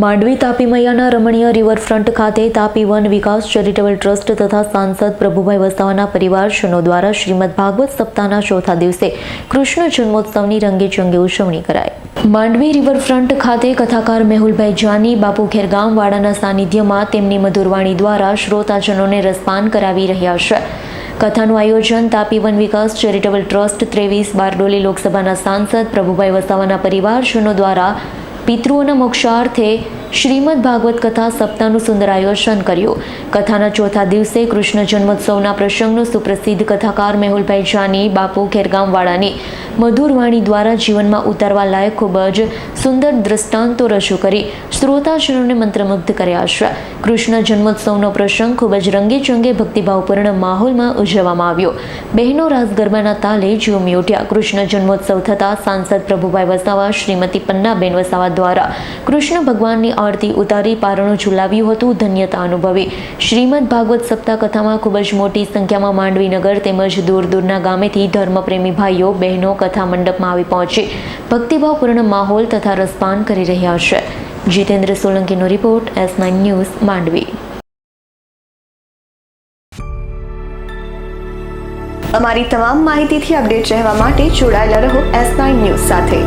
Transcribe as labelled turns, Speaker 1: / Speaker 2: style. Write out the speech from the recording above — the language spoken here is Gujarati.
Speaker 1: માંડવી તાપી મૈયાના રમણીય રિવરફ્રન્ટ ખાતે તાપી વન વિકાસ ચેરિટેબલ ટ્રસ્ટ તથા સાંસદ પ્રભુભાઈ વસાવાના પરિવારજનો દ્વારા શ્રીમદ ભાગવત સપ્તાહના ચોથા દિવસે કૃષ્ણ જન્મોત્સવની રંગેચંગે ઉજવણી કરાઈ. માંડવી રિવરફ્રન્ટ ખાતે કથાકાર મેહુલભાઈ જાની, બાપુ ખેરગામવાડાના સાનિધ્યમાં તેમની મધુરવાણી દ્વારા શ્રોતાજનોને રસપાન કરાવી રહ્યા છે. કથાનું આયોજન તાપી વન વિકાસ ચેરિટેબલ ટ્રસ્ટ ત્રેવીસ બારડોલી લોકસભાના સાંસદ પ્રભુભાઈ વસાવાના પરિવારજનો દ્વારા પિતૃઓના મોક્ષાર્થે શ્રીમદ ભાગવત કથા સપ્તાહનું સુંદર આયોજન કર્યું. કથાના ચોથા દિવસે કૃષ્ણ જન્મોત્સવના પ્રસંગનું સુપ્રસિદ્ધ કથાકાર મેહુલભાઈ જાની, બાપુ ખેરગામવાળાની મધુર વાણી દ્વારા જીવનમાં ઉતારવા લાયક ખૂબ જ સુંદર દ્રષ્ટાંતો રજૂ કરી. શ્રોતાજનોને મંત્રમુગ્ધ કર્યા છે. કૃષ્ણ જન્મોત્સવનો પ્રસંગ ખૂબ જ રંગેચંગે ભક્તિભાવપૂર્ણ માહોલમાં ઉજવવામાં આવ્યો. બહેનો રાસ ગરબાના તાલે ઝૂમી ઉઠ્યા. કૃષ્ણ જન્મોત્સવ થતાં સાંસદ પ્રભુભાઈ વસાવા, શ્રીમતી પન્નાબેન વસાવા દ્વારા કૃષ્ણ ભગવાનની આરતી ઉતારી પારણું ઝુલાવ્યું હતું, ધન્યતા અનુભવી. શ્રીમદ ભાગવત સપ્તાહ કથામાં ખૂબ જ મોટી સંખ્યામાં માંડવીનગર તેમજ દૂર દૂરના ગામેથી ધર્મપ્રેમી ભાઈઓ, બહેનો કથા મંડપમાં આવી પહોંચી, ભક્તિભાવપૂર્ણ માહોલ તથા રસપાન કરી રહ્યા છે. Jitendra સોલંકીનો report, S nine news, Mandvi.
Speaker 2: અમારી તમામ માહિતીથી અપડેટ રહેવા માટે જોડાયેલા રહો એસ નાઇન ન્યૂઝ સાથે.